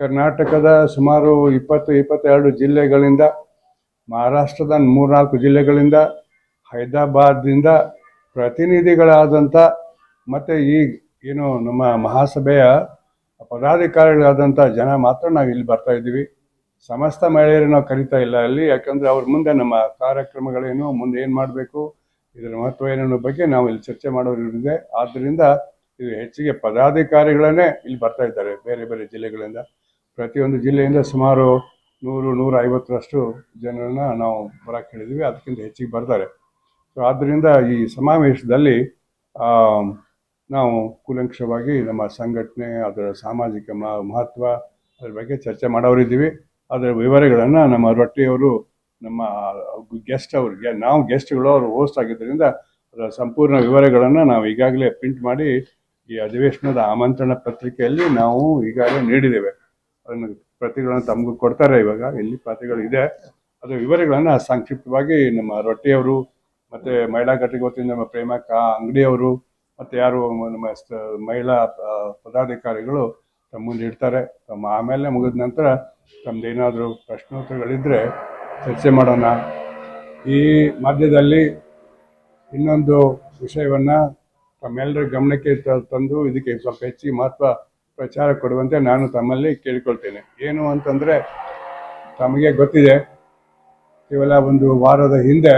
ಕರ್ನಾಟಕದ ಸುಮಾರು ಇಪ್ಪತ್ತು, ಇಪ್ಪತ್ತೆರಡು ಜಿಲ್ಲೆಗಳಿಂದ, ಮಹಾರಾಷ್ಟ್ರದ ಮೂರ್ನಾಲ್ಕು ಜಿಲ್ಲೆಗಳಿಂದ, ಹೈದರಾಬಾದ್ದಿಂದ ಪ್ರತಿನಿಧಿಗಳಾದಂಥ ಮತ್ತು ಈ ಏನು ನಮ್ಮ ಮಹಾಸಭೆಯ ಪದಾಧಿಕಾರಿಗಳಾದಂಥ ಜನ ಮಾತ್ರ ನಾವು ಇಲ್ಲಿ ಬರ್ತಾ ಇದ್ದೀವಿ. ಸಮಸ್ತ ಮಹಿಳೆಯರು ನಾವು ಕರಿತಾ ಇಲ್ಲ ಅಲ್ಲಿ. ಯಾಕಂದರೆ ಅವ್ರ ಮುಂದೆ ನಮ್ಮ ಕಾರ್ಯಕ್ರಮಗಳೇನು, ಮುಂದೆ ಏನು ಮಾಡಬೇಕು ಇದರ ಮಹತ್ವ ಏನನ್ನೋ ಬಗ್ಗೆ ನಾವು ಇಲ್ಲಿ ಚರ್ಚೆ ಮಾಡೋರಿದೆ. ಆದ್ದರಿಂದ ಇದು ಹೆಚ್ಚಿಗೆ ಪದಾಧಿಕಾರಿಗಳನ್ನೇ ಇಲ್ಲಿ ಬರ್ತಾ ಇದ್ದಾರೆ, ಬೇರೆ ಬೇರೆ ಜಿಲ್ಲೆಗಳಿಂದ. ಪ್ರತಿಯೊಂದು ಜಿಲ್ಲೆಯಿಂದ ಸುಮಾರು ನೂರು ನೂರ ಐವತ್ತರಷ್ಟು ಜನರನ್ನ ನಾವು ಬರಕ್ಕೆ ಹೇಳಿದ್ವಿ. ಅದಕ್ಕಿಂತ ಹೆಚ್ಚಿಗೆ ಬರ್ತಾರೆ. ಸೊ ಆದ್ದರಿಂದ ಈ ಸಮಾವೇಶದಲ್ಲಿ ನಾವು ಕೂಲಂಕಷವಾಗಿ ನಮ್ಮ ಸಂಘಟನೆ, ಅದರ ಸಾಮಾಜಿಕ ಮಹತ್ವ, ಅದ್ರ ಬಗ್ಗೆ ಚರ್ಚೆ ಮಾಡೋರಿದ್ದೀವಿ. ಅದರ ವಿವರಗಳನ್ನು ನಮ್ಮ ರೊಟ್ಟಿಯವರು, ನಮ್ಮ ಗೆಸ್ಟ್ ಅವ್ರಿಗೆ, ನಾವು ಗೆಸ್ಟ್ಗಳು ಅವರು ಹೋಸ್ಟ್ ಆಗಿದ್ದರಿಂದ ಅದರ ಸಂಪೂರ್ಣ ವಿವರಗಳನ್ನು ನಾವು ಈಗಾಗಲೇ ಪ್ರಿಂಟ್ ಮಾಡಿ ಈ ಅಧಿವೇಶನದ ಆಮಂತ್ರಣ ಪತ್ರಿಕೆಯಲ್ಲಿ ನಾವು ಈಗಾಗಲೇ ನೀಡಿದ್ದೇವೆ. ಅದನ್ನು ಪ್ರತಿಗಳನ್ನು ತಮಗೂ ಕೊಡ್ತಾರೆ ಇವಾಗ ಇಲ್ಲಿ ಪ್ರತಿಗಳು ಇದೆ ಅದರ ವಿವರಗಳನ್ನು ಸಂಕ್ಷಿಪ್ತವಾಗಿ ನಮ್ಮ ರೊಟ್ಟಿಯವರು, ಮತ್ತು ಮಹಿಳಾ ಘಟಕ ವತಿಯಿಂದ ನಮ್ಮ ಪ್ರೇಮಕ್ಕ ಅಂಗಡಿಯವರು, ಮತ್ತು ಯಾರು ನಮ್ಮ ಮಹಿಳಾ ಪದಾಧಿಕಾರಿಗಳು ತಮ್ಮ ಮುಂದೆ ಇಡ್ತಾರೆ. ತಮ್ಮ ಆಮೇಲೆ ಮುಗಿದ ನಂತರ ತಮ್ಮದೇನಾದರೂ ಪ್ರಶ್ನೋತ್ತರಗಳಿದ್ದರೆ ಚರ್ಚೆ ಮಾಡೋಣ. ಈ ಮಧ್ಯದಲ್ಲಿ ಇನ್ನೊಂದು ವಿಷಯವನ್ನು ತಮ್ಮೆಲ್ಲರ ಗಮನಕ್ಕೆ ತಂದು ಇದಕ್ಕೆ ಸ್ವಲ್ಪ ಹೆಚ್ಚಿಗೆ ಮಹತ್ವ ಪ್ರಚಾರ ಕೊಡುವಂತೆ ನಾನು ತಮ್ಮಲ್ಲಿ ಕೇಳಿಕೊಳ್ತೇನೆ. ಏನು ಅಂತಂದರೆ, ತಮಗೆ ಗೊತ್ತಿದೆ, ಕೇವಲ ಒಂದು ವಾರದ ಹಿಂದೆ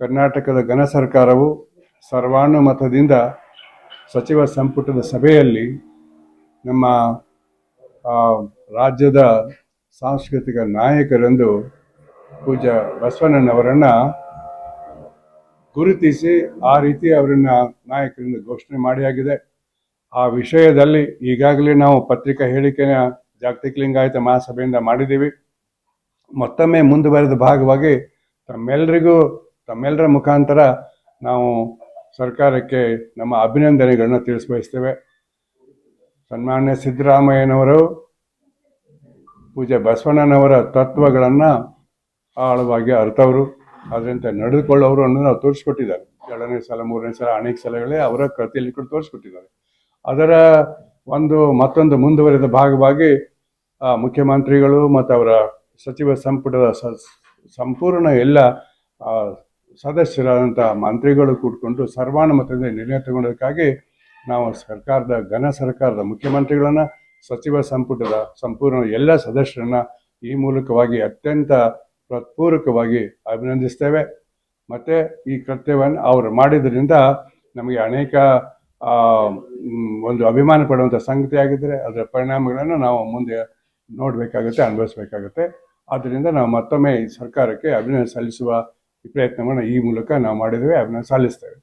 ಕರ್ನಾಟಕದ ಘನ ಸರ್ಕಾರವು ಸರ್ವಾನುಮತದಿಂದ ಸಚಿವ ಸಂಪುಟದ ಸಭೆಯಲ್ಲಿ ನಮ್ಮ ರಾಜ್ಯದ ಸಾಂಸ್ಕೃತಿಕ ನಾಯಕರೆಂದು ಪೂಜ್ಯ ಬಸವಣ್ಣನವರನ್ನು ಗುರುತಿಸಿ ಆ ರೀತಿ ಅವರನ್ನು ನಾಯಕರಿಂದ ಘೋಷಣೆ ಮಾಡಿಯಾಗಿದೆ ಆ ವಿಷಯದಲ್ಲಿ ಈಗಾಗಲೇ ನಾವು ಪತ್ರಿಕಾ ಹೇಳಿಕೆನ ಜಾಗತಿಕ ಲಿಂಗಾಯತ ಮಹಾಸಭೆಯಿಂದ ಮಾಡಿದ್ದೀವಿ. ಮತ್ತೊಮ್ಮೆ ಮುಂದುವರೆದ ಭಾಗವಾಗಿ ತಮ್ಮೆಲ್ಲರಿಗೂ ತಮ್ಮೆಲ್ಲರ ಮುಖಾಂತರ ನಾವು ಸರ್ಕಾರಕ್ಕೆ ನಮ್ಮ ಅಭಿನಂದನೆಗಳನ್ನ ತಿಳಿಸ್ಬಯಸ್ತೇವೆ. ಸನ್ಮಾನ್ಯ ಸಿದ್ದರಾಮಯ್ಯನವರು ಪೂಜೆ ಬಸವಣ್ಣನವರ ತತ್ವಗಳನ್ನು ಆಳವಾಗಿ ಅರ್ಥವರು ಅದರಿಂದ ನಡೆದುಕೊಳ್ಳೋರು ಅನ್ನೋದು ನಾವು ತೋರಿಸ್ಕೊಟ್ಟಿದ್ದಾರೆ. ಎರಡನೇ ಸಲ, ಮೂರನೇ ಸಲ, ಅನೇಕ ಸಲಗಳೇ ಅವರ ಕೃತಿಯಲ್ಲಿ ಕೂಡ ತೋರಿಸ್ಕೊಟ್ಟಿದ್ದಾರೆ. ಅದರ ಒಂದು ಮತ್ತೊಂದು ಮುಂದುವರೆದ ಭಾಗವಾಗಿ ಮುಖ್ಯಮಂತ್ರಿಗಳು ಮತ್ತು ಅವರ ಸಚಿವ ಸಂಪುಟದ ಸಂಪೂರ್ಣ ಎಲ್ಲ ಸದಸ್ಯರಾದಂಥ ಮಂತ್ರಿಗಳು ಕೂತ್ಕೊಂಡು ಸರ್ವಾನುಮತದಿಂದ ನಿರ್ಣಯ ತಗೊಂಡೋದಕ್ಕಾಗಿ ನಾವು ಸರ್ಕಾರದ, ಘನ ಸರ್ಕಾರದ ಮುಖ್ಯಮಂತ್ರಿಗಳನ್ನು, ಸಚಿವ ಸಂಪುಟದ ಸಂಪೂರ್ಣ ಎಲ್ಲ ಸದಸ್ಯರನ್ನ ಈ ಮೂಲಕವಾಗಿ ಅತ್ಯಂತ ಪ್ರತ್ಪೂರಕವಾಗಿ ಅಭಿನಂದಿಸ್ತೇವೆ. ಮತ್ತು ಈ ಕೃತ್ಯವನ್ನು ಅವರು ಮಾಡಿದ್ದರಿಂದ ನಮಗೆ ಅನೇಕ ಒಂದು ಅಭಿಮಾನ ಪಡುವಂಥ ಸಂಗತಿ ಆಗಿದ್ದರೆ ಅದರ ಪರಿಣಾಮಗಳನ್ನು ನಾವು ಮುಂದೆ ನೋಡಬೇಕಾಗುತ್ತೆ, ಅನುಭವಿಸಬೇಕಾಗುತ್ತೆ. ಆದ್ದರಿಂದ ನಾವು ಮತ್ತೊಮ್ಮೆ ಸರ್ಕಾರಕ್ಕೆ ಅಭಿನಂದನೆ ಸಲ್ಲಿಸುವ ಈ ಪ್ರಯತ್ನವನ್ನು ಈ ಮೂಲಕ ನಾವು ಮಾಡಿದ್ದೇವೆ, ಅಭಿನಂದನೆ ಸಲ್ಲಿಸ್ತೇವೆ.